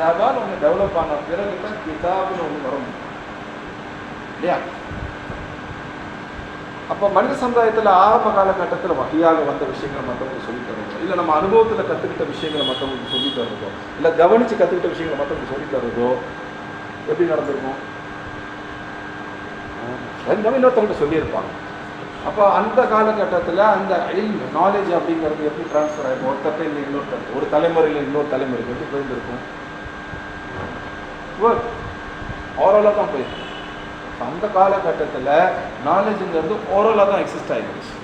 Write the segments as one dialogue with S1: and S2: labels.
S1: கிதாபால் ஒன்று டெவலப் ஆன பிறகு தான் கிதாப்னு ஒன்று வரும். இல்லையா? அப்போ மனித சமுதாயத்தில் ஆரம்ப காலகட்டத்தில் வகையாக வந்த விஷயங்களை மற்றவங்களுக்கு சொல்லி தருவோம் இல்லை நம்ம அனுபவத்தில் கற்றுக்கிட்ட விஷயங்களை மற்றவங்களுக்கு சொல்லி தருறதோ இல்லை கவனித்து கற்றுக்கிட்ட விஷயங்களை மற்றவங்களுக்கு சொல்லி தருறதோ எப்படி நடந்திருக்கும்? ரெண்டுமே இன்னொருத்தவங்கள்ட்ட சொல்லியிருப்பாங்க. அப்போ அந்த காலகட்டத்தில் அந்த நாலேஜ் அப்படிங்கிறது எப்படி ட்ரான்ஸ்ஃபர் ஆகிருக்கும் ஒருத்தட்ட இல்லை இன்னொருத்தர் ஒரு தலைமுறையில் இன்னொரு தலைமுறைக்கு எப்படி போயிருந்திருக்கும் ஓரளவு தான் போயிருக்கு. அந்த காலகட்டத்தில் நாலேஜுங்கிறது ஓரலாக தான் எக்ஸிஸ்ட் ஆகிடுச்சு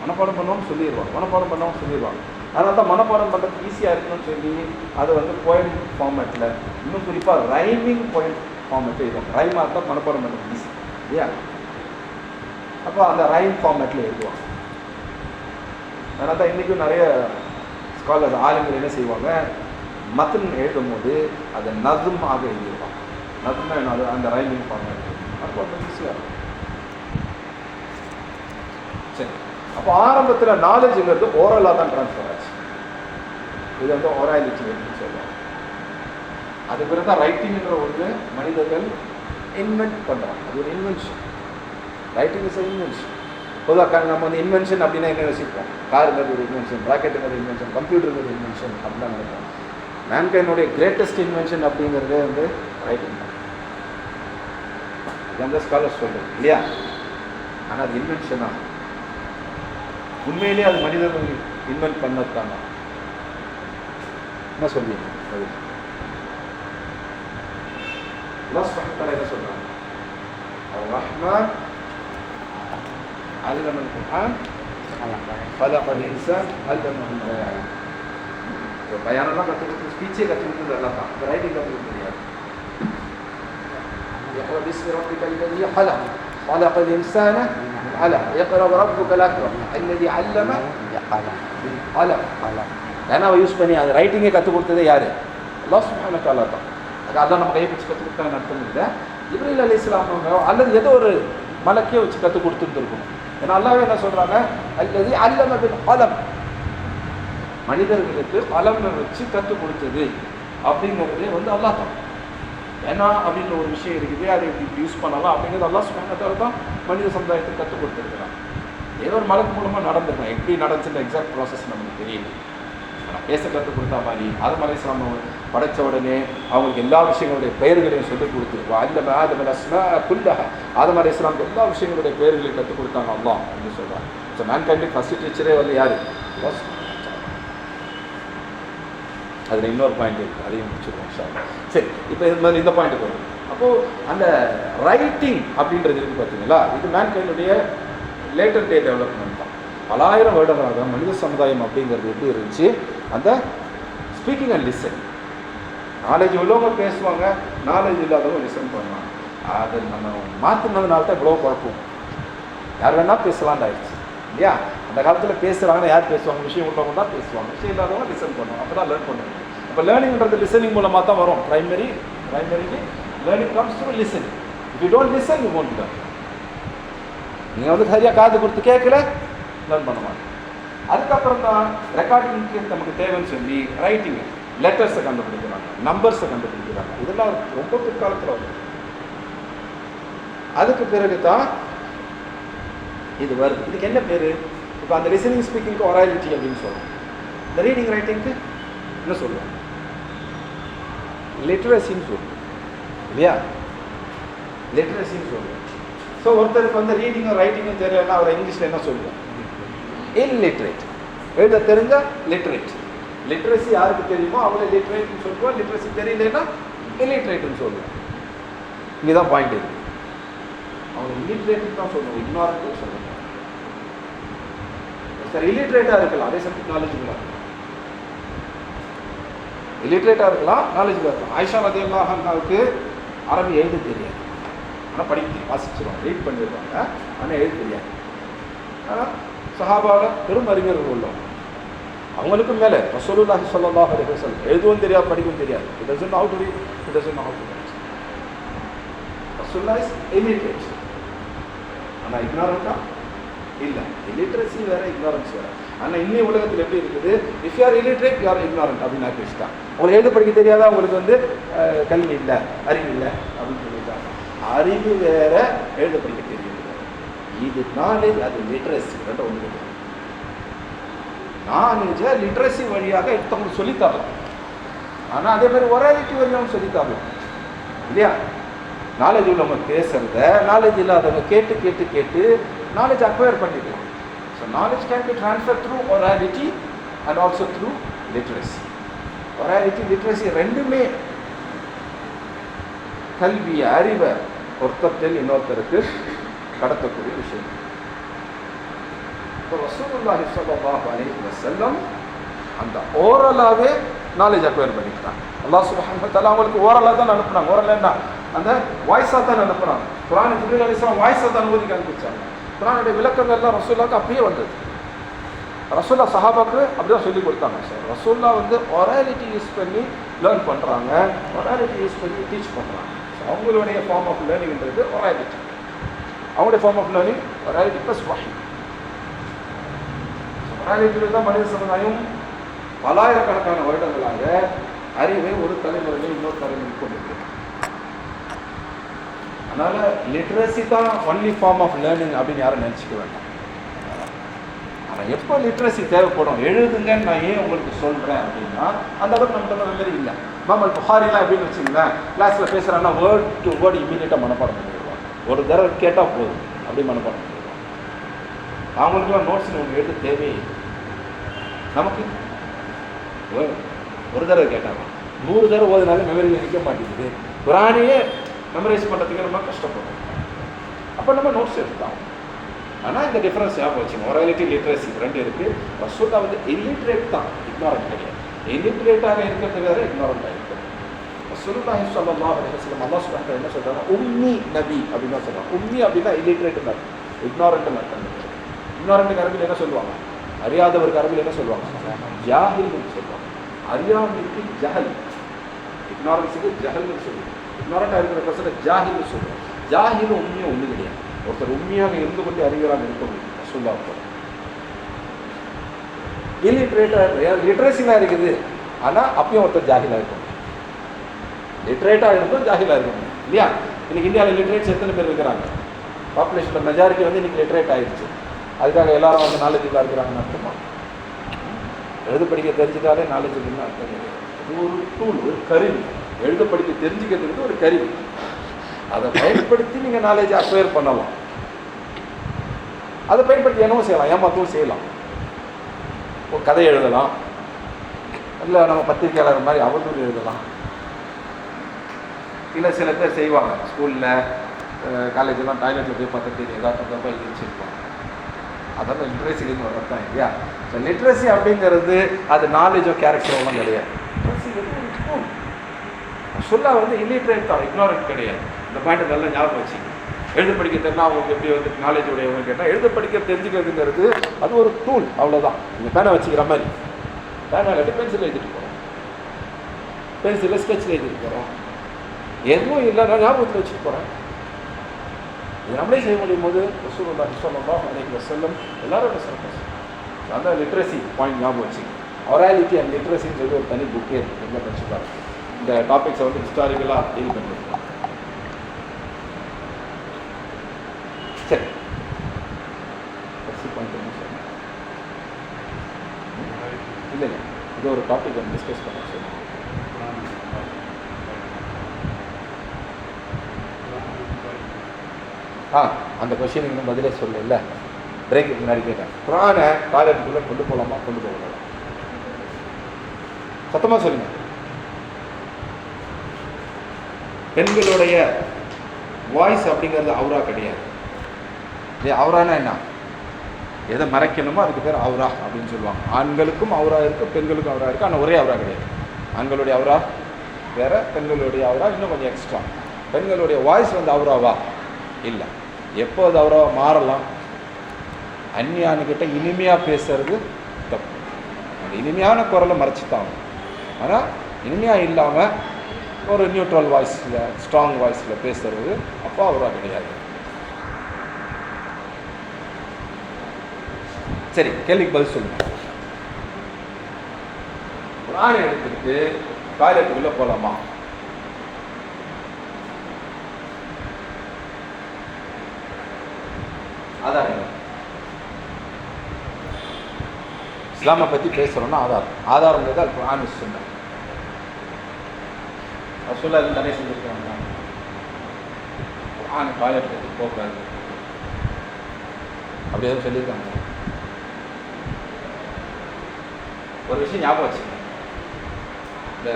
S1: மனப்பாடம் பண்ணவும் சொல்லிடுவாங்க மனப்பாடம் பண்ணவும் சொல்லிடுவாங்க அதனால தான் மனப்பாடம் பண்ணுறதுக்கு ஈஸியாக இருக்கணும்னு சொல்லி அதை வந்து போயம் ஃபார்மேட்டில் இன்னும் குறிப்பாக ரைமிங் போயம் ஃபார்மேட்டில் இருக்கும். ரைமாக இருந்தால் மனப்பாடம் பண்ணுறது ஈஸி இல்லையா? அப்போ அந்த ரைம் ஃபார்மேட்டில் எழுதுவாங்க. அதனால தான் இன்றைக்கும் நிறைய ஸ்காலர்ஸ் ஆளுங்கள் என்ன செய்வாங்க? மத்தன் எழுதும்போது அதை நதும் ஆக எழுதிடுவாங்க நதும்னா என்னது அந்த ரைமிங் ஃபார்மேட் அப்போ கொஞ்சம் ஈஸியாக இருக்கும். சரி. அப்போ ஆரம்பத்தில் நாலேஜுங்கிறது ஓரலாக தான் ட்ரான்ஸ்ஃபர் ஆச்சு. இது வந்து ஓராலிட்டி அப்படின்னு சொல்லுவாங்க. அது பிறகு தான் ரைட்டிங்ன்ற ஒன்று மனிதர்கள் இன்வென்ட் பண்ணுறாங்க அது ஒரு இன்வென்ஷன் ரைட்டிங் இஸ் இன்வென்ஷன் பொதுவாக நம்ம வந்து இன்வென்ஷன் அப்படின்னா என்ன யோசிப்போம்? காருங்கிறது ஒரு இன்வென்ஷன் ராக்கெட்டுங்கிறது இன்வென்ஷன் கம்ப்யூட்டருங்கிறது இன்வென்ஷன் அப்படிலாம் நினைப்போம். மேன்கைனுடைய கிரேட்டஸ்ட் இன்வென்ஷன் அப்படிங்கிறதே வந்து ரைட்டிங் தான் இது அந்த ஸ்காலர்ஸ் சொல்கிறது இல்லையா ஆனால் அது இன்வென்ஷனா உண்மையிலேயே அது மனிதர்கள் இன்வென்ட் பண்ணத்தானா என்ன சொல்வீங்க அது அல்லாஹ் சுப்ஹானஹு வ தஆலா என்ன சொல்றாங்க الرحمن علم القرآن خلق الإنسان علمه البيان பயானெல்லாம் கற்றுக்கிறது ஸ்பீச்சே கற்றுக்கிறது எல்லாம் தான் ரைட்டிங் கற்றுக்க முடியாது اقرأ باسم ربك الذي خلق خلق الإنسان من علق اقرأ ربك الأكرم الذي علم بالقلم ஏன்னா அவன் யூஸ் பண்ணி அது ரைட்டிங்கே கற்றுக் கொடுத்ததே யார் அல்லாஹ் சுப்ஹானஹு வ தஆலா தான் அது அல்லாஹ் நம்ம கையை பிடிச்சி கற்றுக் கொடுத்தாங்க அர்த்தம் இல்லை இப்ராஹிம் அலி இஸ்லாம் அல்லது ஏதோ ஒரு மலக்கே வச்சு கற்றுக் கொடுத்துருந்துருக்கணும் ஏன்னா அல்லாஹ் என்ன சொல்கிறாங்க அல்லது அல்லம பின் அலம் மனிதர்களுக்கு அலம்னு வச்சு கற்றுக் கொடுத்தது அப்படிங்கிறதே வந்து அல்லாஹ் தான். ஏன்னா அப்படின்ற ஒரு விஷயம் இருக்குது. அதை இப்படி யூஸ் பண்ணலாம் அப்படிங்கிறது அல்லாஹ் சுமத்தால் தான் மனித சமுதாயத்துக்கு கற்றுக் கொடுத்துருக்குறான். ஏதோ ஒரு மலக்கு மூலமாக நடந்துருக்கலாம் எப்படி நடந்துச்சுன்ற எக்ஸாக்ட் ப்ராசஸ் நமக்கு தெரியல. ஆனால் பேச கற்றுக் கொடுத்தா மாதிரி ஆதம் அலை படைத்த உடனே அவங்களுக்கு எல்லா விஷயங்களுடைய பெயர்களையும் சொல்லிக் கொடுத்து அல்ல ஆதம் அல் குல்லஹ. ஆதம் அலை இஸ்லாம் எல்லா விஷயங்களுடைய பெயர்களையும் கற்றுக் கொடுத்தாங்க அல்லாஹ் அப்படின்னு சொல்கிறாங்க ஸோ மேன் கைண்ட்லி ஃபஸ்ட்டு டீச்சரே வந்து யார்? அதில் இன்னொரு பாயிண்ட் இருக்குது அதையும் முடிச்சிருவோம் சார் சரி இப்போ இது மாதிரி இந்த பாயிண்ட்டுக்கு வரும். அப்போது அந்த ரைட்டிங் அப்படின்றது இருக்குது பார்த்தீங்களா இது மேன் கைண்டுடைய லேட்டர் டே டெவலப்மெண்ட் தான். பலாயிரம் வருடங்களாக மனித சமுதாயம் அப்படிங்கிறது எப்படி இருந்துச்சு? அந்த ஸ்பீக்கிங் அண்ட் லிசன் நாலேஜ் உள்ளவங்க பேசுவாங்க நாலேஜ் இல்லாதவங்க லிசன் பண்ணுவாங்க. அது நம்ம மாற்றினதுனால தான் இவ்வளோ குழப்பம். யார் வேணால் பேசலாம்னு ஆயிடுச்சு. இல்லையா? அந்த காலத்தில் பேசுகிறாங்கன்னா யார் பேசுவாங்க? விஷயம் உள்ளவங்க தான் பேசுவாங்க. விஷயம் இல்லாதவங்க லிசன் பண்ணுவாங்க. அப்போ தான் லேர்ன் பண்ணுவாங்க. இப்போ லேர்னிங்ன்றது லிசனிங் மூலமாக தான் வரும். Primary ப்ரைமரிக்கு learning comes to listening if you don't listen you won't learn நீங்கள் வந்து சரியாக காது கொடுத்து கேட்கல லேர்ன் பண்ண மாட்டேன் அதுக்கப்புறம் தான் ரெக்கார்டிங்க்கு நமக்கு தேவைன்னு சொல்லி ரைட்டிங் லெட்டர்ஸை கண்டுபிடிக்கிறாங்க நம்பர்ஸை கண்டுபிடிக்கிறாங்க. இதெல்லாம் ரொம்ப பிற்காலத்தில் வரும். அதுக்கு பிறகு தான் இது வருது. இதுக்கு என்ன பேர்? இப்போ அந்த லிசனிங் ஸ்பீக்கிங்க்கு ஒராலிட்டி அப்படின்னு சொல்லுவோம் இந்த ரீடிங் ரைட்டிங்க்கு என்ன சொல்லுவோம்? லிட்ரஸின்னு சொல்லுவோம் இல்லையா லிட்ரஸின்னு சொல்லுவோம் ஸோ ஒருத்தருக்கு வந்து ரீடிங்கும் ரைட்டிங்கும் தெரியலன்னா அவர் இங்கிலீஷில் என்ன சொல்லுவோம் இன்லிட்ரேட் எழுத தெரிஞ்சா லிட்ரேட் லிட்ரஸி யாருக்கு தெரியுமோ அவங்கள லிட்ரேட்னு சொல்லுவோம் லிட்ரஸி தெரியலன்னா இல்லிட்ரேட்னு சொல்லுவோம் இங்கே தான் பாயிண்ட் இருக்கு. அவங்க இல்லிட்ரேட்னு தான் சொல்லுவோம் இன்னொரு சொல்லுவோம் சார் இல்லிட்ரேட்டாக இருக்கலாம். அதே சமயத்து நாலேஜுங்களா லிட்ரேட்டாக இருக்கலாம் நாலேஜாக இருக்கலாம். ஆயிஷா ரதியல்லாஹாவுக்கு அரபி எழுத தெரியாது. ஆனால் படிக்க தெரியும் வாசிச்சிருவாங்க ரீட் பண்ணிடுவாங்க ஆனால் எழுத தெரியாது. ஆனால் சஹாபாவில் பெரும் அறிஞர்கள் உள்ளவங்க. அவங்களுக்கும் மேலே ரசூலுல்லாஹி ஸல்லல்லாஹு அலைஹி வஸல்லம் எழுதவும் தெரியாது படிக்கவும் தெரியாது. It doesn't how to read it doesn't how to write Rasulullah is illiterate. ஆனால் இக்னாரண்டா இல்லை. இலிட்ரஸி வேற இக்னாரன்ஸ் வேற. ஆனால் இன்னும் உலகத்தில் எப்படி இருக்குது? If you are illiterate you are அப்படின்னு நான் வச்சுட்டான் உங்களுக்கு எழுத படிக்க தெரியாதா? உங்களுக்கு வந்து கல்வி இல்லை அறிவு இல்லை அப்படின்னு சொல்லிட்டாங்க. அறிவு வேற எழுத படிக்க தெரியும் இது நாலேஜ் அது லிட்ரஸி ரெண்டும் ஒன்று கிடையாது நாலேஜை லிட்ரஸி வழியாக எடுத்தவங்களுக்கு சொல்லித்தரலாம். ஆனால் அதே மாதிரி ஒராலிட்டி வழியாக சொல்லித்தரலாம். இல்லையா? நாலேஜ் உள்ளவங்க பேசுறத நாலேஜ் இல்லாதவங்க கேட்டு கேட்டு கேட்டு நாலேஜ் அக்வயர் பண்ணிக்கலாம் so knowledge can be transfer through orality and also through literacy orality literacy ரெண்டுமே கல்வி அறிவை ஒருத்தத்தில் இன்னொருத்தருக்கு கடத்தக்கூடிய விஷயம். இப்போ ரசூலுல்லாஹி ஸல்லல்லாஹு அலைஹி வசல்லம் அந்த ஓரலாகவே நாலேஜ் அக்வயர் பண்ணிக்கிட்டாங்க. அல்லாஹ் சுப்ஹானஹு வ அவங்களுக்கு ஓரலாக தான் அனுப்புனாங்க. ஓரலாக என்ன? அந்த வாய்ஸாக தான் அனுப்புனாங்க. குரான் ஜிபிரி அலிஸ்லாம் வாய்ஸாக தான் அனுமதிக்கு அனுப்பிச்சாங்க. குரானுடைய விளக்கங்கள்லாம் ரசூல்லாவுக்கு அப்படியே வந்தது. ரசூல்லா சஹாபாக்கு அப்படிதான் சொல்லி கொடுத்தாங்க. சார் ரசூல்லா வந்து ஒராலிட்டி யூஸ் பண்ணி லேர்ன் பண்ணுறாங்க ஒராலிட்டி யூஸ் பண்ணி டீச் பண்ணுறாங்க ஸோ அவங்களுடைய ஃபார்ம் ஆஃப் லேர்னிங்ன்றது ஒராலிட்டி. அவங்களுடைய form of learning orality plus washing ஒராலிட்டியில் தான் மனித சமுதாயம் பலாயிரக்கணக்கான வருடங்களாக அறிவை ஒரு தலைமுறையில் இன்னொரு தலைமுறை கொண்டு அதனால் லிட்ரஸி தான் ஒன்லி ஃபார்ம் ஆஃப் லேர்னிங் அப்படின்னு யாரும் நினச்சிக்க வேண்டாம். ஆனால் எப்போ லிட்ரஸி தேவைப்படும்? எழுதுங்கன்னு நான் ஏன் உங்களுக்கு சொல்கிறேன் அப்படின்னா அந்த அளவுக்கு நம்ம மெமரி இல்லை. மாமல் புகாரிலாம் எப்படின்னு வச்சுங்களேன் கிளாஸில் பேசுகிறாங்கன்னா வேர்ட் டு வேர்டு இமீடியட்டாக மனப்பாடம் பண்ணிடுவாங்க ஒரு தடவை கேட்டால் போதும் அப்படி மனப்பாடம் பண்ணிடுவாங்க அவங்களுக்குலாம் நோட்ஸ் உங்களுக்கு எழுத தேவையே இல்லை. நமக்கு ஒரு- ஒரு தடவை கேட்டாங்க நூறு தடவை ஓதுனாலும் மெமரியில் நிற்க மாட்டேங்குது. குரானியே மெமரைஸ் பண்ணுறதுக்கு நம்ம கஷ்டப்படும். அப்போ நம்ம நோட்ஸ் எடுத்துக்கலாம் ஆனால் இந்த டிஃப்ரென்ஸ் ஞாபகம் வச்சு மொராலிட்டி லிட்ரஸி ரெண்டு இருக்குது ரசூல்லா வந்து இல்லிட்ரேட் தான். இக்னாரண்ட் கிடையாது. இல்லிட்ரேட்டாக இருக்கிறது வேறு இக்னாரண்டாக இருக்குது ரசூலுல்லாஹி சொல்லலாம் அப்படின்னு வஸல்லம் அல்லாஹ் என்ன சொல்கிறாங்க உம்மி நபி அப்படின்னு தான் சொல்றாங்க. உம்மி அப்படின்னா illiterate தான் இக்னாரண்ட் அர்த்தம் இக்னாரண்ட் அரபில் என்ன சொல்லுவாங்க? அறியாதவருக்கு அரபில் என்ன சொல்லுவாங்க? ஜாஹில்னு சொல்லுவாங்க. அறியாமைக்கு ஜஹல். இக்னாரன்ஸுக்கு ஜஹல்னு சொல்லுவாங்க. இக்னாரண்டாக இருக்கிற பர்சனை ஜாஹில்னு சொல்கிறோம் ஜாஹில் உண்மையும் ஒன்று கிடையாது. ஒருத்தர் உண்மையாக இருந்து கொண்டு அறிகிறாங்க இருக்க முடியும் சொல்லாமல் இல்லிட்ரேட்டாக லிட்ரஸினாக இருக்குது. ஆனால் அப்பயும் ஒருத்தர் ஜாகிலாக இருக்கும் லிட்ரேட்டாக இருந்தும் ஜாகிலாக இருக்கும் இல்லையா? இன்னைக்கு இந்தியாவில் லிட்ரேட்ஸ் எத்தனை பேர் இருக்கிறாங்க? பாப்புலேஷனில் மெஜாரிட்டி வந்து இன்றைக்கி லிட்ரேட் ஆகிடுச்சு அதுக்காக எல்லாரும் வந்து நாலேஜில் இருக்கிறாங்கன்னு அர்த்தமா? எழுது படிக்க தெரிஞ்சுட்டாலே நாலேஜ் இருக்குன்னு அர்த்தம் கிடையாது. இது ஒரு டூல் ஒரு கருவி. எழுத படிக்க தெரிஞ்சுக்கிறதுக்கு ஒரு கருவி. அதை பயன்படுத்தி நீங்கள் நாலேஜ் அக்வயர் பண்ணலாம். அதை பயன்படுத்தி என்னவும் செய்யலாம் ஏமாத்தவும் செய்யலாம். ஒரு கதை எழுதலாம். இல்லை நம்ம பத்திரிக்கையாளர் மாதிரி அவதூறு எழுதலாம். இல்லை சில பேர் செய்வாங்க. ஸ்கூலில் காலேஜெலாம் டாய்லெட்டில் போய் பார்த்தா ஏதாவது தப்பாக எழுதிச்சிருப்பாங்க அதெல்லாம் லிட்ரஸிலேருந்து வர்றது தான் இல்லையா? ஸோ லிட்ரஸி அப்படிங்கிறது அது நாலேஜோ கேரக்டரோலாம் கிடையாது. சொல்ல வந்து இல்லிட்ரேட் தான் இக்னோரன்ட் கிடையாது. இந்த பாயிண்ட் நல்லா ஞாபகம் வச்சுங்க எழுத படிக்க தெரிஞ்சா அவங்களுக்கு எப்படி வந்து நாலேஜ் உடையவங்க கேட்டால் எழுத படிக்க தெரிஞ்சுக்கிறதுங்கிறது அது ஒரு டூல் அவ்வளோதான் நீங்கள் பேனை வச்சுக்கிற மாதிரி. பேனை கட்டி பென்சில் எழுதிட்டு போகிறோம் பென்சிலில் ஸ்கெட்சில் எழுதிட்டு போகிறோம் எதுவும் இல்லை நான் ஞாபகத்தில் வச்சுட்டு போகிறேன் இது நம்மளே செய்ய முடியும் போது ரசூலுல்லா சொல்லலாம் அன்னைக்கு செல்லும் எல்லாரும் சொல்லுங்க அந்த லிட்ரஸி பாயிண்ட் ஞாபகம் வச்சுங்க ஒராலிட்டி அண்ட் லிட்ரஸின்னு சொல்லி ஒரு தனி புக்கே இருக்குது எங்கே படிச்சுப்பாரு இந்த டாபிக்ஸை வந்து ஹிஸ்டாரிக்கலாக டீல் பண்ணுறது சரி. இல்லை இல்லை இது ஒரு டாபிக் வந்து டிஸ்கஸ் பண்ண சொல்லுங்க ஆ அந்த கொஷினுக்கு இன்னும் பதிலே சொல்லல. பிரேக்கு முன்னாடி கேட்டேன். குரானை காலேஜுக்குள்ளே கொண்டு போகலாமா கொண்டு போகலாம் சத்தமாக சொல்லுங்கள் பெண்களுடைய வாய்ஸ் அப்படிங்கிறது அவரா கிடையாது. இல்லையா அவரானா என்ன? எதை மறைக்கணுமோ அதுக்கு பேர் அவரா அப்படின்னு சொல்லுவாங்க. ஆண்களுக்கும் அவரா இருக்குது பெண்களுக்கும் அவரா இருக்குது ஆனால் ஒரே அவரா கிடையாது. ஆண்களுடைய அவரா வேற பெண்களுடைய அவரா இன்னும் கொஞ்சம் எக்ஸ்ட்ரா பெண்களுடைய வாய்ஸ் வந்து அவராவா? இல்லை. எப்போ அது மாறலாம்? அந்நியானுக்கிட்ட இனிமையாக பேசுறது தப்பு. அந்த இனிமையான குரலை மறைச்சித்தான் ஆனால் இனிமையாக இல்லாமல் ஒரு நியூட்ரல் வாய்ஸில் ஸ்ட்ராங் வாய்ஸில் பேசுகிறது அப்போ அவராக கிடையாது சரி கேள்விக்கு பதில் சொல்லுங்க. குரானை எடுத்துக்கிட்டு டாய்லெட்டுக்குள்ளே போகலாமா ஆதாரம் இஸ்லாமை பற்றி பேசுகிறோன்னா ஆதாரம் ஆதாரங்கிறது தான் குரான் சொன்னேன் ரசூல்லா எதுவும் தடை செஞ்சுருக்காங்க டாய்லெட் எடுத்து போகக்கூடாது. அப்படி எதுவும் சொல்லியிருக்காங்க. ஒரு விஷயம் ஞாபகம் வச்சுக்கோங்க. இந்த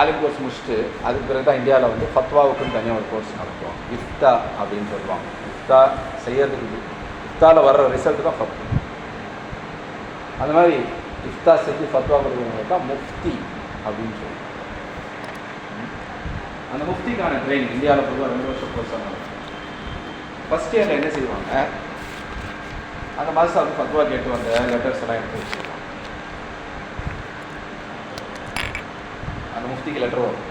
S1: ஆலிம் கோர்ஸ் முடிச்சுட்டு அதுக்கு பிறகு தான் இந்தியாவில் வந்து ஃபத்வாவுக்குன்னு தனியாக ஒரு கோர்ஸ் நடத்துவோம் இஃப்தா அப்படின்னு சொல்லுவாங்க. இஃப்தா செய்யறதுக்கு இஃப்தாவில் வர்ற ரிசல்ட் தான் ஃபத்வா. அந்த மாதிரி இஃப்தா செஞ்சு ஃபத்வா கொடுக்குறவங்க தான் முஃப்தி அப்படின்னு சொல்லுவாங்க. அந்த முஃப்திக்கான ட்ரைனிங் இந்தியாவில் பொதுவாக ரெண்டு வருஷம் கோர்ஸ் நடக்கும். ஃபஸ்ட் இயரில் என்ன செய்வாங்க? அந்த மாதம் பத்துவா கேட்டு வந்த லெட்டர்ஸ் எல்லாம் எடுத்து வச்சுருவாங்க அந்த முஃப்திக்கு லெட்டர் வரும்.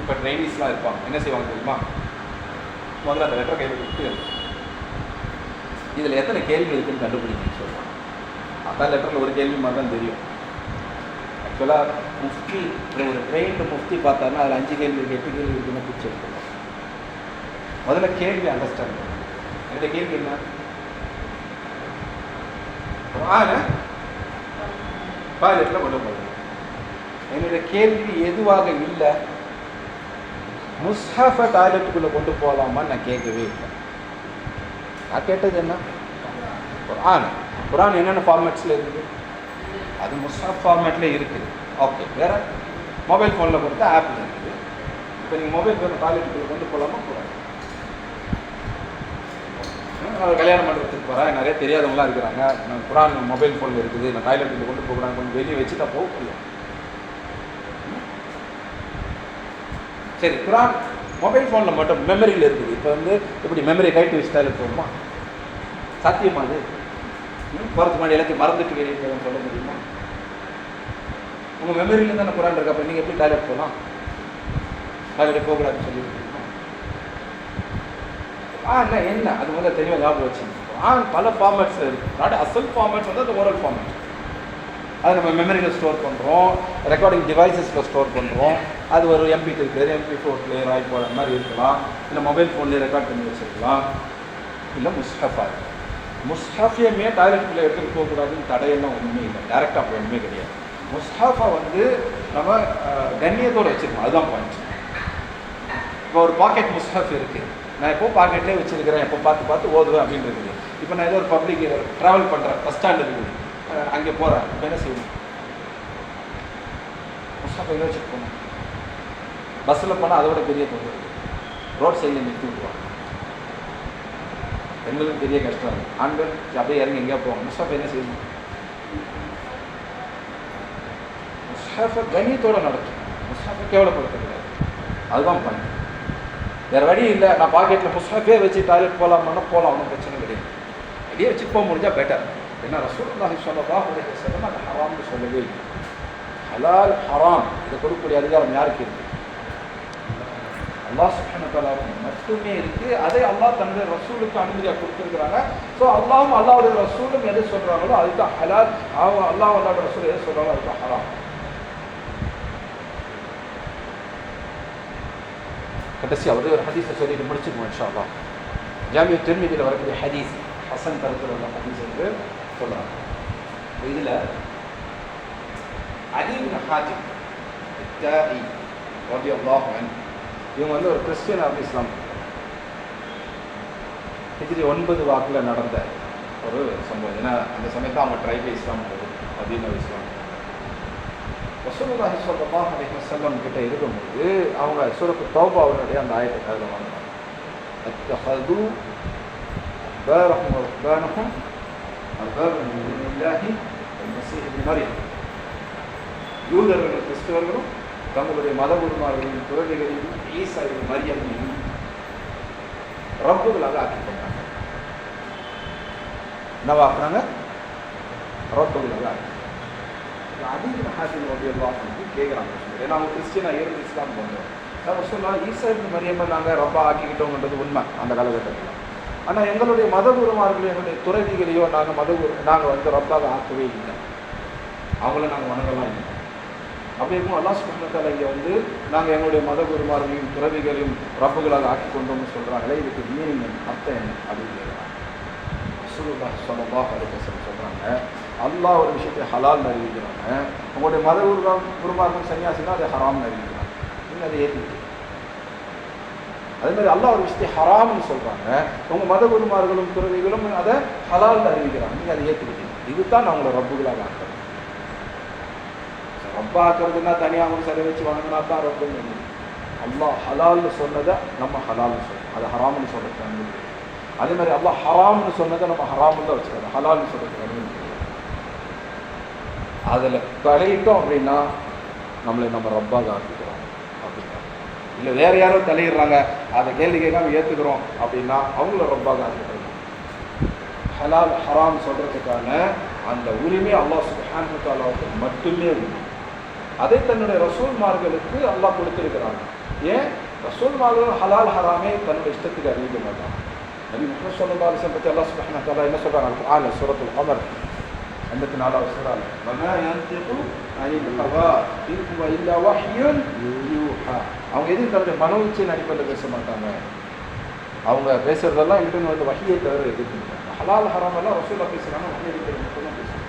S1: இப்போ ட்ரைனிஸ்லாம் இருப்பாங்க. என்ன செய்வாங்க தெரியுமா? முதல்ல அந்த லெட்டர் கையில் கொடுத்து இதில் எத்தனை கேள்வி இருக்குன்னு கண்டுபிடிக்கணும்னு சொல்லுவாங்க அதான் லெட்டரில் ஒரு கேள்வி மாதிரி தான் தெரியும். ஆக்சுவலாக முஃப்தி ஒரு ட்ரெயின் முஃப்தி பார்த்தாருன்னா அதில் அஞ்சு கேள்வி இருக்குது எட்டு கேள்வி இருக்குன்னு பிடிச்சி எடுத்துக்கலாம் முதல்ல கேள்வி அண்டர்ஸ்டாண்ட் பண்ணும் கேள்வி என்ன குரானை டாய்லெட்டில் கொண்டு போகணும் என்னுடைய கேள்வி எதுவாக இல்லை முஸ்ஹாஃபை டாய்லெட்டுக்குள்ளே கொண்டு போகலாமான்னு நான் கேட்கவே இல்லை நான் கேட்டது என்ன குரான் குரான் என்னென்ன ஃபார்மேட்ஸில் இருக்குது அது முஸ்ஹாஃப் ஃபார்மேட்லேயே இருக்குது ஓகே வேறு? மொபைல் ஃபோனில் கொடுத்தா ஆப் இருக்குது. இப்போ நீங்கள் மொபைல் ஃபோன் காலேஜுக்கு கொண்டு போகலாமா கூடாது நான் கல்யாணம் மண்டபத்துக்கு போகிறேன் நிறைய தெரியாதவங்களாம் இருக்கிறாங்க. நான் குரான் மொபைல் ஃபோனில் இருக்குது. நான் டாய்லெட்டில் கொண்டு போகிறாங்க கொஞ்சம் வெளியே வச்சுட்டா போக முடியும் சரி குரான் மொபைல் ஃபோனில் மட்டும் மெமரியில் இருக்குது. இப்போ வந்து எப்படி மெமரி கைட்டு வச்சுட்டாலும் போகுமா சாத்தியமா அது? போகிறதுக்கு முன்னாடி எல்லாத்தையும் மறந்துட்டு வெளியே சொல்ல முடியுமா? உங்கள் மெமரியில் தானே குரான் இருக்கு? அப்போ நீங்கள் எப்படி டாய்லெட் போகலாம் டாய்லெட் போகக்கூடாதுன்னு சொல்லி ஆ என்ன என்ன? அது முதல்ல தெளிவாக ஞாபகம் வச்சுங்க ஆ பல ஃபார்மேட்ஸ் இருக்குது நாட் அசல் ஃபார்மேட்ஸ் வந்து அது ஓரல் ஃபார்மேட் அது நம்ம மெமரியில் ஸ்டோர் பண்ணுறோம் ரெக்கார்டிங் டிவைசஸில் ஸ்டோர் பண்ணுறோம் அது ஒரு M P three player M P four player iPod அந்த மாதிரி இருக்கலாம். இல்லை மொபைல் ஃபோன்லேயே ரெக்கார்ட் பண்ணி வச்சுருக்கலாம். இல்லை முஸ்டஃபா முஸ்டஃபியமே டாய்லெட் பிள்ளை எடுத்துகிட்டு போகக்கூடாதுன்னு தடையெல்லாம் ஒன்றுமே இல்லை. டேரெக்டாக அப்போ ஒன்றுமே கிடையாது. முஸ்தாஃபா வந்து நம்ம கண்ணியத்தோடு வச்சுருக்கோம். அதுதான் பாயிண்ட் இப்போ ஒரு பாக்கெட் முஸ்ஹாஃப் இருக்குது நான் எப்போ பாக்கெட்லேயே வச்சுருக்கிறேன் எப்போ பார்த்து பார்த்து ஓதுவேன் அப்படின்னு இருக்குது இப்போ நான் ஏதோ ஒரு பப்ளிக் ட்ராவல் பண்ணுறேன் பஸ் ஸ்டாண்ட் இருக்குது அங்கே போகிறேன் இப்போ என்ன செய்யணும்? முஸ்ஹாஃப் எங்கே வச்சுட்டு போகணும்? பஸ்ஸில் போனால் அதோட பெரிய தொழில் ரோட் சைடில் நிறுத்தி விட்டுருவாங்க. பெண்களுக்கு பெரிய கஷ்டம் இருக்கு. ஆண்கள் அப்படியே இறங்கி எங்கேயா போவாங்க. முஸ்ஹாஃப் என்ன செய்யணும்? முஸ்ஹாஃபை கண்ணியத்தோட நடத்தும். முஸ்ஹாஃபை கேவலப்படுத்தக்கூடாது. அதுதான் பண்ணு வேறு வழி இல்லை. நான் பாக்கெட்டில் முஸ்ஹாஃபே வச்சு டாய்லெட் போகலாம்னா போகலாம் ஒன்றும் பிரச்சனை கிடையாது. வெளியே வச்சுட்டு போக முடிஞ்சால் பெட்டர் ஏன்னா ரசூலுல்லாஹி ஸல்லல்லாஹு உடைய வஸல்லம் அது ஹராம்னு சொல்லவே இல்லை. ஹலால் ஹராம். இதை கொடுக்கக்கூடிய அதிகாரம் யாருக்கு இருக்குது அல்லாஹ் சுப்ஹானஹு மட்டுமே இருக்குது அதே அல்லாஹ் தன்னுடைய ரசூலுக்கு அனுமதியாக கொடுத்துருக்குறாங்க. ஸோ அல்லாவும் அல்லாவுடைய ரசூலும் எதை சொல்கிறாங்களோ அதுதான் ஹலால் அவன் அல்லாஹ் அல்லாவோட ரசூல் எதை சொல்கிறாங்களோ அதுதான் ஹராம். கடைசியாக அவரே ஒரு ஹதீஸை சொல்லிட்டு முடிச்சுக்குவோம் இன்ஷா ஜாமிய திருமதியில் வரக்கூடிய ஹதீஸ் ஹசன் தரத்தில் உள்ள ஹதீஸ் என்று சொல்கிறாங்க இதில் அலீபின் ஹாஜிம் இத்தாஇ ரபி அல்லாஹ் இவங்க வந்து ஒரு கிறிஸ்டியன் ஆஃப் இஸ்லாம். ஹிஜ்ரி ஒன்பது வாக்கில் நடந்த ஒரு சம்பவம். ஏன்னா அந்த சமயத்தில் அவங்க ட்ரைபே இஸ்லாம் அப்படின்னு இஸ்லாம். ரசூலுல்லாஹி ஸல்லல்லாஹு அலைஹி வஸல்லம் கிட்ட இருக்கும்போது அவங்க சூரத்து தௌபாவுடைய அந்த ஆயத்தை காதில் வாங்கினாங்க அத்தஹது அஹ்பாரஹும் வருஹ்பானஹும் அர்பாபன் மின் துனில்லாஹி வல் மஸீஹ் இப்னு மரியம் யூதர்களும் கிறிஸ்தவர்களும் தங்களுடைய மத குருமார்களையும் துறவிகளையும் ஈசா இப்னு மரியமையும் ரப்புகளாக ஆக்கி கொண்டாங்க என்னவாக்குறாங்க ரப்புகளாக ஆக்கி அதிக ஹாசிம் ரபி அல்லாஹ் வந்து கேட்குறாங்க ஏன்னா அவங்க கிறிஸ்டியனாக இருந்து இஸ்லாம் போனோம் நம்ம சொல்லலாம் ஈசா இப்னு நாங்கள் ரொம்ப ஆக்கிக்கிட்டோம்ன்றது உண்மை அந்த காலகட்டத்தில். ஆனால் எங்களுடைய மதகுருமார்களையும் எங்களுடைய துறவிகளையோ நாங்கள் மத நாங்கள் வந்து ரப்பாக ஆக்கவே இல்லை. அவங்கள நாங்கள் வணங்கலாம் இல்லை. அப்படி இருக்கும். அல்லா சுப்ஹானஹு இங்கே வந்து நாங்கள் எங்களுடைய மதகுருமார்களையும் துறவிகளையும் ரப்புகளாக ஆக்கி கொண்டோம்னு சொல்கிறாங்களே இதுக்கு மீனிங் அர்த்தம் என்ன? அப்படின்னு கேட்குறாங்க ரசூலுல்லாஹி ஸல்லல்லாஹு அலைஹி சொல்கிறாங்க அல்லாஹ் ஒரு விஷயத்தை ஹலால்னு அறிவிக்கிறாங்க உங்களுடைய மத குரு குருமார்கள் சன்னியாசினா அதை ஹராம்னு அறிவிக்கிறாங்க நீங்கள் அதை ஏற்றுக்கிட்டு அதே மாதிரி அல்லாஹ் ஒரு விஷயத்தை ஹராம்னு சொல்கிறாங்க உங்கள் மத குருமார்களும் துறவிகளும் அதை ஹலால்னு அறிவிக்கிறாங்க நீங்கள் அதை ஏற்றுக்கிட்டீங்க இதுதான் நான் உங்களை ரப்புகளாக ஆக்குறேன் ரப்பா ஆக்குறதுன்னா தனியாக அவங்க சிலை வச்சு வாங்கினா தான் ரப்புன்னு இல்லை. அல்லாஹ் ஹலால்னு சொன்னதை நம்ம ஹலால்னு சொல்கிறோம் அதை ஹராம்னு சொல்றது அதே மாதிரி அல்லாஹ் ஹராம்னு சொன்னதை நம்ம ஹராம்னு தான் வச்சுக்கிறோம் ஹலால்னு சொல்கிறது அதில் தலையிட்டோம் அப்படின்னா நம்மளை நம்ம ரப்பாக ஆக்கிக்கிறோம் அப்படின்னா. இல்லை வேற யாரோ தலையிடுறாங்க அதை கேள்வி கேட்காம ஏற்றுக்கிறோம் அப்படின்னா அவங்கள ரப்பாக ஆக்கிக்கிறோம். ஹலால் ஹராம் சொல்கிறதுக்கான அந்த உரிமை அல்லாஹ் சுப்ஹானஹு வ மட்டுமே உண்டு. அதை தன்னுடைய ரசூல்மார்களுக்கு அல்லாஹ் கொடுத்துருக்கிறாங்க. ஏன்? ரசூல்மார்கள் ஹலால் ஹராமே தன்னுடைய இஷ்டத்துக்கு அறிவிக்க மாட்டாங்க. நபி முஹம்மது ஸல்லல்லாஹு பற்றி அல்லாஹ் சுஹான் வ தஆலா என்ன சொல்றாங்க? குர்ஆன்ல சூரத்துல் கமர். ஐம்பத்தி நாலாவது சூறால வமா யன்திகு அனில் ஹவா. ஹுவ இல்லா வஹ்யுன் யூஹா. அவங்க எதுவும் தன்னுடைய மனோ இச்சையின் அடிப்படையில் பேச மாட்டாங்க. அவங்க பேசுறதெல்லாம் எங்கிட்ட வந்து வகையை தவிர எதுக்கு ஹலால் ஹராம் எல்லாம் ரசூலா பேசுறாங்க வகை அடிப்படையில் மட்டும்தான் பேசுறாங்க.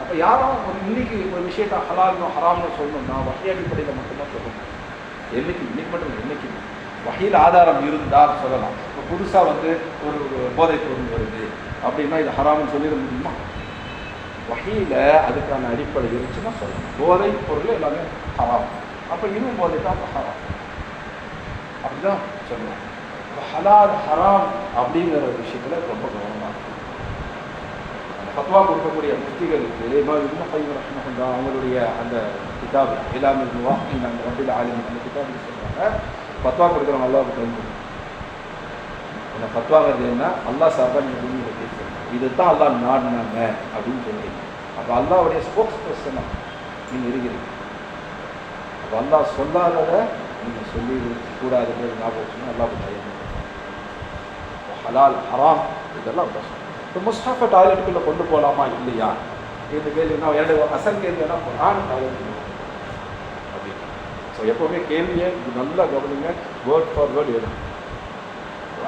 S1: அப்போ யாரும் ஒரு இன்னைக்கு ஒரு விஷயத்த ஹலால்னு ஹராம்னு சொல்லணும்னா வகை அடிப்படையில் மட்டும்தான் சொல்லணும். என்னைக்கு இன்னைக்கு மட்டும் என்னைக்கு. வகையில் ஆதாரம் இருந்தால் சொல்லலாம். இப்போ புதுசாக வந்து ஒரு போதைப் பொருள் வருது அப்படின்னா இது ஹராம்னு சொல்லிட முடியுமா? வகையில் அதுக்கான அடிப்படை இருந்துச்சுன்னா சொல்லணும். போதை பொருள் எல்லாமே ஹராம் அப்போ இன்னும் போதை தான் ஹராம் அப்படிதான் சொல்லணும். அப்ப ஹலால் ஹராம் அப்படிங்கிற ஒரு விஷயத்தில் ரொம்ப கவனமாக இருக்கும் ஃபத்வா கொடுக்கக்கூடிய முஃப்திகளுக்கு இன்னும் இப்னு கையம் ரஹ்மஹுல்லா அவங்களுடைய அந்த கிதாப் இலாமில் முவாஹின் அந்த வண்டியில் ஆலிம் அந்த கிதாபில் சொல்கிறாங்க ஃபத்வா கொடுக்குறவங்க அல்லாவுக்கு தெரிஞ்சுக்கணும் அந்த ஃபத்வாங்கிறது என்ன? அல்லாஹ் சார்பாக நீங்கள் இதுதான் அல்லா நாடினாங்க அப்படின்னு சொல்றீங்க. அப்போ அல்லாவுடைய ஸ்போக்ஸ் பர்சனாக நீங்கள் இருக்கிறீங்க. அப்போ அல்லா சொல்லாதத நீங்கள் சொல்லி கூடாதுன்றது ஞாபகம் வச்சுன்னா அல்லாஹ் பயம் ஹலால் ஹராம் இதெல்லாம் பிரச்சனை இப்போ முஸ்டாஃபை டாய்லெட்டுக்குள்ளே கொண்டு போகலாமா இல்லையா? இந்த கேள்வி என்ன அசல் கேள்வி என்ன குரான் டாய்லெட் அப்படின்னு ஸோ எப்போவுமே கேள்வியை நல்லா கவனிங்க வேர்ட் ஃபார் வேர்ட் எழுதும்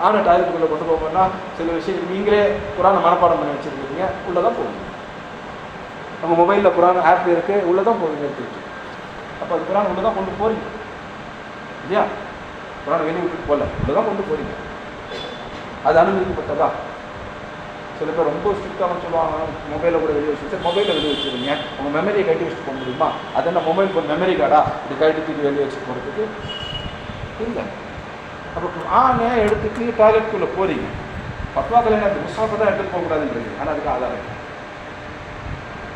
S1: ஆன டாய்லெட்டுக்குள்ளே கொண்டு போகணும்னா சில விஷயம் நீங்களே குரானை மனப்பாடம் பண்ணி வச்சுருக்கீங்க. உள்ளே தான் போகணும் நம்ம மொபைலில் குரான் ஆப் இருக்குது உள்ளே தான் போகுது எடுத்துக்கிட்டு அப்போ அது குரான் உள்ளே தான் கொண்டு போகிறீங்க இல்லையா? குரான் வெளியே விட்டுட்டு போகல. உள்ளே தான் கொண்டு போகிறீங்க அது அனுமதிக்கப்பட்டதா? சில பேர் ரொம்ப ஸ்ட்ரிக்டாக சொல்லுவாங்க. மொபைலில் கூட வெளியே வச்சு மொபைலில் வெளியே வச்சுருங்க உங்கள் மெமரியை கட்டி வச்சுட்டு போக முடியுமா? அது என்ன மொபைல் ஃபோன் மெமரி கார்டா இது கட்டி தூக்கி வெளியே வச்சு போகிறதுக்கு இல்லை. அப்போ குரானை எடுத்துட்டு டாய்லெட்டுக்குள்ளே போகிறீங்க பத்மா என்ன முஸ்தாஃபை தான் எடுத்துகிட்டு போகக்கூடாதுன்றது ஆனால் அதுக்கு ஆதாரம்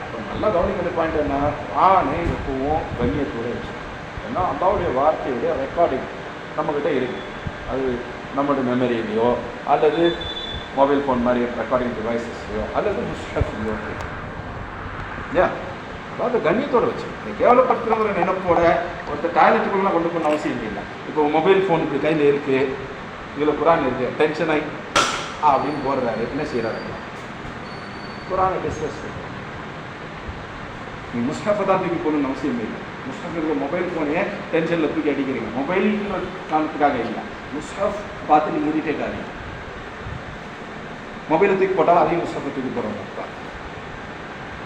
S1: அப்போ நல்லா கவனிக்கிற பாயிண்ட் என்ன ஆணை எப்பவும் கண்ணியத்தோடு வச்சு ஏன்னா அல்லாவுடைய வார்த்தையுடைய ரெக்கார்டிங் நம்மக்கிட்ட இருக்குது அது நம்மளுடைய மெமரியிலையோ அல்லது மொபைல் ஃபோன் மாதிரி ரெக்கார்டிங் டிவைசஸ்லையோ அல்லது முஸ்ஹஃப்லையோ ஏன் அதாவது கண்ணியத்தோடு வச்சு இந்த கேவலப்படுத்துறவங்க நினைப்போட ஒருத்தர் டாய்லெட்டுக்குள்ளே கொண்டு போகணும் அவசியம் இல்லை. இப்போ மொபைல் ஃபோன் இப்படி கையில் இருக்குது இதில் குரான் இருக்குது டென்ஷன் ஆகி அப்படின்னு போடுறாரு. என்ன செய்கிறாரு குரானை டிஸ்கஸ் நீ முஸ்டஃபை தான் தூக்கி போகணும்னு அவசியம் இல்லை. முஸ்டஃப் இருக்கிற மொபைல் ஃபோனையே டென்ஷனில் தூக்கி அடிக்கிறீங்க? மொபைல் காரணத்துக்காக இல்லை. முஸ்டஃப் பார்த்து நீ மூடிட்டே காரியம் மொபைலை தூக்கி போட்டாலும் அதையும் முஸ்டஃபை தூக்கி போடுற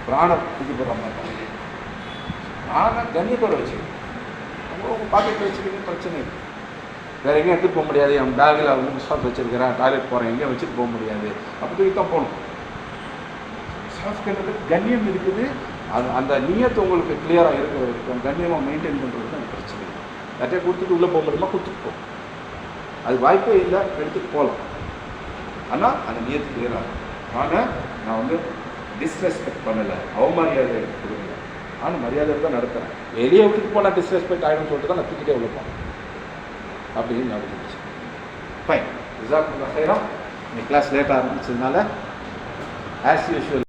S1: பிராணம் தான் பிராண தூக்கி போடுற மாதிரி தான். பிராண கண்ணியத்தோட வச்சு. உங்கள் பாக்கெட்டில் வச்சுக்கிறது பிரச்சனை இல்லை. வேறு எங்கேயும் எடுத்துகிட்டு போக முடியாது. என் பேக்கில் அவங்க முஸ்டாஃப் வச்சிருக்கிறேன் டாய்லெட் போகிறேன் எங்கேயும் வச்சுட்டு போக முடியாது. அப்போ தூக்கி தான் போகணும். முஸ்டாஃப்கிறது கண்ணியம் இருக்குது. அது அந்த நியத்து உங்களுக்கு கிளியராக இருக்கிற வரைக்கும் கண்ணியமாக மெயின்டைன் பண்ணுறது தான் பிரச்சனை இல்லை. கொடுத்துட்டு உள்ளே போக முடியுமா? கொடுத்துட்டு போகும் அது வாய்ப்பே இல்லை. எடுத்துகிட்டு போகலாம். ஆனால் அந்த நியத்து கிளியராக ஆனால் நான் வந்து டிஸ்ரெஸ்பெக்ட் பண்ணலை. அவமரியாதை கொடுக்கல. ஆனால் மரியாதை தான் நடத்துகிறேன் வெளியே விட்டுட்டு போனால் டிஸ்ரெஸ்பெக்ட் ஆகிடும்னு சொல்லிட்டு தான் நான் தூக்கிட்டே உள்ள போனேன் அப்படின்னு வச்சு ஃபைன் ரிசாக் ஹைரா இன்னைக்கு கிளாஸ் லேட்டாக ஆரம்பிச்சதுனால ஆஸ் யூஷுவல்